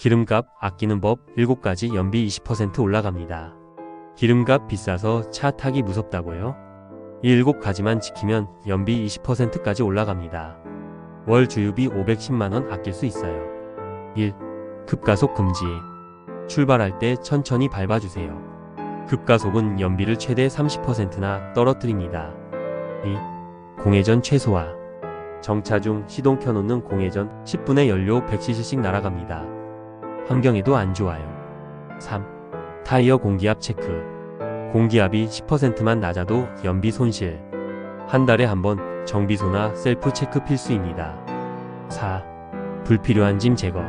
기름값 아끼는 법 7가지 연비 20% 올라갑니다. 기름값 비싸서 차 타기 무섭다고요? 이 7가지만 지키면 연비 20%까지 올라갑니다. 월 주유비 510만원 아낄 수 있어요. 1. 급가속 금지. 출발할 때 천천히 밟아주세요. 급가속은 연비를 최대 30%나 떨어뜨립니다. 2. 공회전 최소화. 정차 중 시동 켜놓는 공회전 10분에 연료 100cc씩 날아갑니다. 환경에도 안 좋아요. 3. 타이어 공기압 체크. 공기압이 10%만 낮아도 연비 손실. 한 달에 한 번 정비소나 셀프 체크 필수입니다. 4. 불필요한 짐 제거.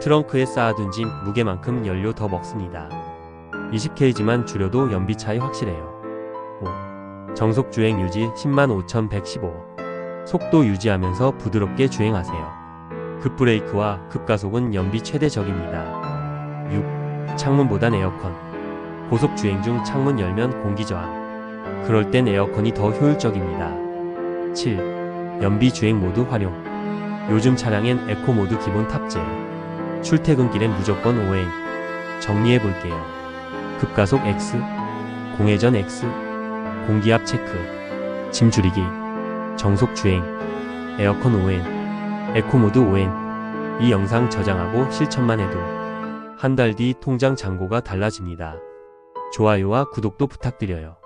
트렁크에 쌓아둔 짐 무게만큼 연료 더 먹습니다. 20kg만 줄여도 연비 차이 확실해요. 5. 정속 주행 유지 105,115. 속도 유지하면서 부드럽게 주행하세요. 급브레이크와 급가속은 연비 최대적입니다. 6. 창문보단 에어컨. 고속 주행 중 창문 열면 공기 저항. 그럴 땐 에어컨이 더 효율적입니다. 7. 연비 주행 모드 활용. 요즘 차량엔 에코 모드 기본 탑재. 출퇴근길엔 무조건 오행. 정리해 볼게요. 급가속 X, 공회전 X, 공기압 체크, 짐 줄이기, 정속 주행, 에어컨 오행, 에코 모드 오행. 이 영상 저장하고 실천만 해도 한 달 뒤 통장 잔고가 달라집니다. 좋아요와 구독도 부탁드려요.